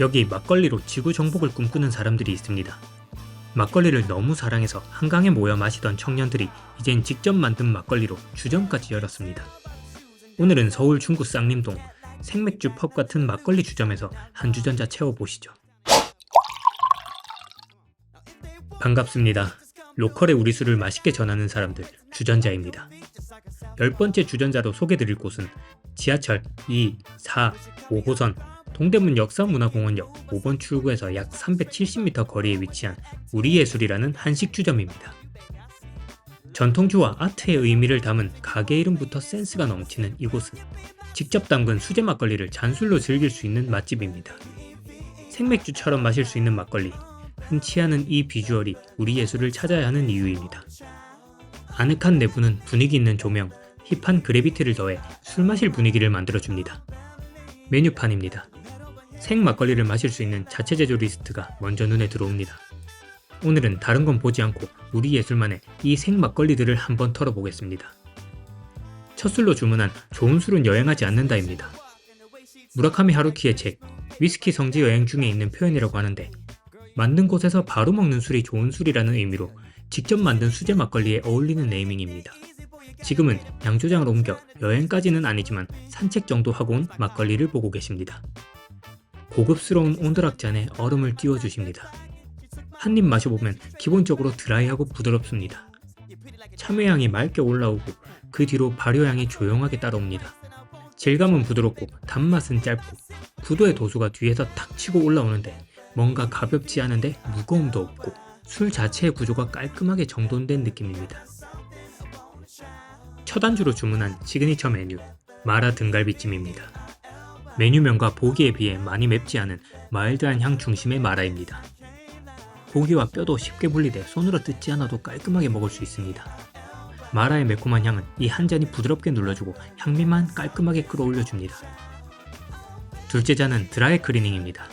여기 막걸리로 지구 정복을 꿈꾸는 사람들이 있습니다. 막걸리를 너무 사랑해서 한강에 모여 마시던 청년들이 이젠 직접 만든 막걸리로 주점까지 열었습니다. 오늘은 서울 중구 쌍림동 생맥주 펍 같은 막걸리 주점에서 한 주전자 채워보시죠. 반갑습니다. 로컬의 우리 술을 맛있게 전하는 사람들 주전자입니다. 열 번째 주전자로 소개드릴 곳은 지하철 2, 4, 5호선 동대문 역사문화공원역 5번 출구에서 약 370m 거리에 위치한 우리예술이라는 한식주점입니다. 전통주와 아트의 의미를 담은 가게 이름부터 센스가 넘치는 이곳은 직접 담근 수제 막걸리를 잔술로 즐길 수 있는 맛집입니다. 생맥주처럼 마실 수 있는 막걸리, 흔치 않은 이 비주얼이 우리 예술을 찾아야 하는 이유입니다. 아늑한 내부는 분위기 있는 조명, 힙한 그래비티를 더해 술 마실 분위기를 만들어줍니다. 메뉴판입니다. 생 막걸리를 마실 수 있는 자체 제조 리스트가 먼저 눈에 들어옵니다. 오늘은 다른 건 보지 않고 우리 예술만의 이 생 막걸리들을 한번 털어보겠습니다. 첫 술로 주문한 좋은 술은 여행하지 않는다입니다. 무라카미 하루키의 책 위스키 성지 여행 중에 있는 표현이라고 하는데 만든 곳에서 바로 먹는 술이 좋은 술이라는 의미로 직접 만든 수제 막걸리에 어울리는 네이밍입니다. 지금은 양조장을 옮겨 여행까지는 아니지만 산책 정도 하고 온 막걸리를 보고 계십니다. 고급스러운 온드락잔에 얼음을 띄워주십니다. 한 입 마셔보면 기본적으로 드라이하고 부드럽습니다. 참외향이 맑게 올라오고 그 뒤로 발효향이 조용하게 따라옵니다. 질감은 부드럽고 단맛은 짧고 구도의 도수가 뒤에서 탁 치고 올라오는데 뭔가 가볍지 않은데 무거움도 없고 술 자체의 구조가 깔끔하게 정돈된 느낌입니다. 첫 안주로 주문한 시그니처 메뉴 마라 등갈비찜입니다. 메뉴명과 보기에 비해 많이 맵지 않은 마일드한 향 중심의 마라입니다. 고기와 뼈도 쉽게 분리돼 손으로 뜯지 않아도 깔끔하게 먹을 수 있습니다. 마라의 매콤한 향은 이 한 잔이 부드럽게 눌러주고 향미만 깔끔하게 끌어올려줍니다. 둘째 잔은 드라이 클리닝입니다.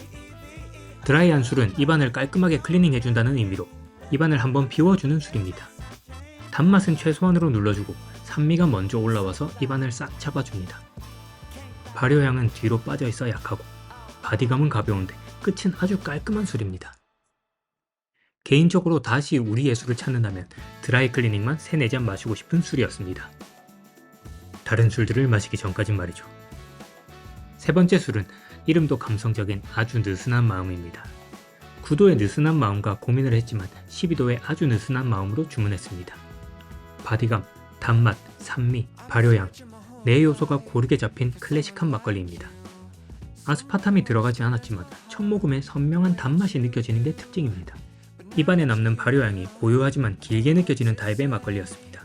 드라이한 술은 입안을 깔끔하게 클리닝해준다는 의미로 입안을 한번 비워주는 술입니다. 단맛은 최소한으로 눌러주고 산미가 먼저 올라와서 입안을 싹 잡아줍니다. 발효향은 뒤로 빠져 있어 약하고 바디감은 가벼운데 끝은 아주 깔끔한 술입니다. 개인적으로 다시 우리 예 술을 찾는다면 드라이 클리닝만 3, 4잔 마시고 싶은 술이었습니다. 다른 술들을 마시기 전까진 말이죠. 세 번째 술은 이름도 감성적인 아주 느슨한 마음입니다. 9도의 느슨한 마음과 고민을 했지만 12도의 아주 느슨한 마음으로 주문했습니다. 바디감, 단맛, 산미, 발효향, 네 요소가 고르게 잡힌 클래식한 막걸리입니다. 아스파탐이 들어가지 않았지만 첫 모금에 선명한 단맛이 느껴지는 게 특징입니다. 입안에 남는 발효향이 고요하지만 길게 느껴지는 타입의 막걸리였습니다.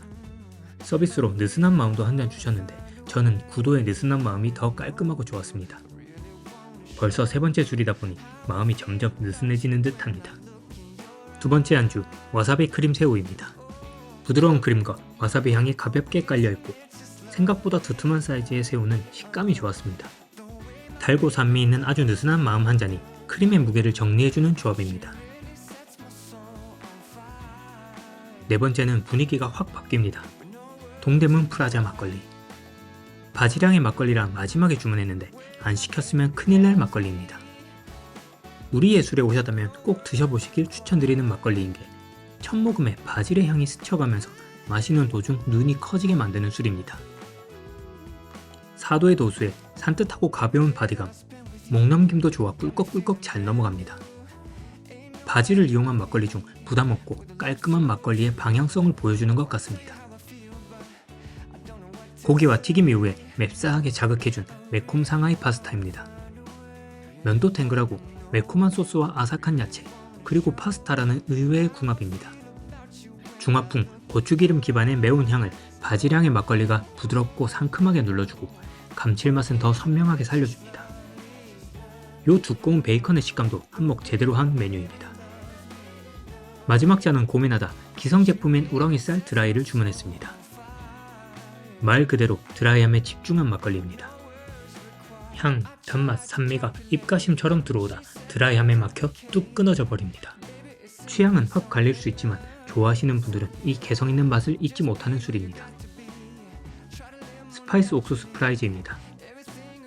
서비스로 느슨한 마음도 한 잔 주셨는데 저는 구도의 느슨한 마음이 더 깔끔하고 좋았습니다. 벌써 세 번째 술이다 보니 마음이 점점 느슨해지는 듯 합니다. 두 번째 안주, 와사비 크림 새우입니다. 부드러운 크림과 와사비 향이 가볍게 깔려 있고 생각보다 두툼한 사이즈의 새우는 식감이 좋았습니다. 달고 산미 있는 아주 느슨한 마음 한 잔이 크림의 무게를 정리해주는 조합입니다. 네 번째는 분위기가 확 바뀝니다. 동대문 프라자 막걸리. 바지량의 막걸리라 마지막에 주문했는데 안 시켰으면 큰일 날 막걸리입니다. 우리 예술에 오셨다면 꼭 드셔보시길 추천드리는 막걸리인 게 첫 모금에 바질의 향이 스쳐가면서 마시는 도중 눈이 커지게 만드는 술입니다. 4도의 도수에 산뜻하고 가벼운 바디감, 목 넘김도 좋아 꿀꺽꿀꺽 잘 넘어갑니다. 바지를 이용한 막걸리 중 부담 없고 깔끔한 막걸리의 방향성을 보여주는 것 같습니다. 고기와 튀김 이후에 맵싸하게 자극해준 매콤 상하이 파스타입니다. 면도 탱글하고 매콤한 소스와 아삭한 야채, 그리고 파스타라는 의외의 궁합입니다. 중화풍, 고추기름 기반의 매운 향을 바질향의 막걸리가 부드럽고 상큼하게 눌러주고 감칠맛은 더 선명하게 살려줍니다. 요 두꺼운 베이컨의 식감도 한몫 제대로 한 메뉴입니다. 마지막 잔은 고민하다 기성 제품인 우렁이 쌀 드라이를 주문했습니다. 말 그대로 드라이함에 집중한 막걸리입니다. 향, 단맛, 산미가 입가심처럼 들어오다 드라이함에 막혀 뚝 끊어져 버립니다. 취향은 확 갈릴 수 있지만 좋아하시는 분들은 이 개성 있는 맛을 잊지 못하는 술입니다. 스파이스 옥수수 프라이즈입니다.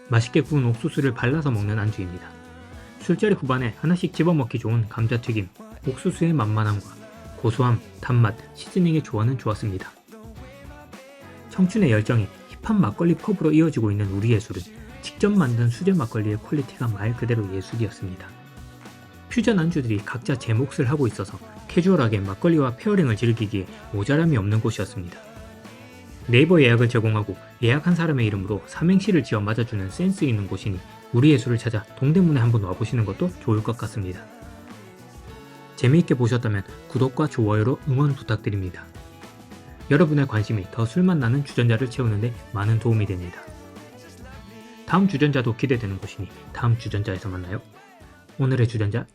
맛있게 구운 옥수수를 발라서 먹는 안주입니다. 술자리 후반에 하나씩 집어먹기 좋은 감자튀김, 옥수수의 만만함과 고소함, 단맛, 시즈닝의 조화는 좋았습니다. 청춘의 열정이 힙한 막걸리 펍으로 이어지고 있는 우리의 술은 직접 만든 수제 막걸리의 퀄리티가 말 그대로 예술이었습니다. 퓨전 안주들이 각자 제 몫을 하고 있어서 캐주얼하게 막걸리와 페어링을 즐기기에 모자람이 없는 곳이었습니다. 네이버 예약을 제공하고 예약한 사람의 이름으로 삼행시를 지어 맞아주는 센스 있는 곳이니 우리의 술을 찾아 동대문에 한번 와보시는 것도 좋을 것 같습니다. 재미있게 보셨다면 구독과 좋아요로 응원 부탁드립니다. 여러분의 관심이 더 술맛 나는 주전자를 채우는데 많은 도움이 됩니다. 다음 주전자도 기대되는 곳이니 다음 주전자에서 만나요. 오늘의 주전자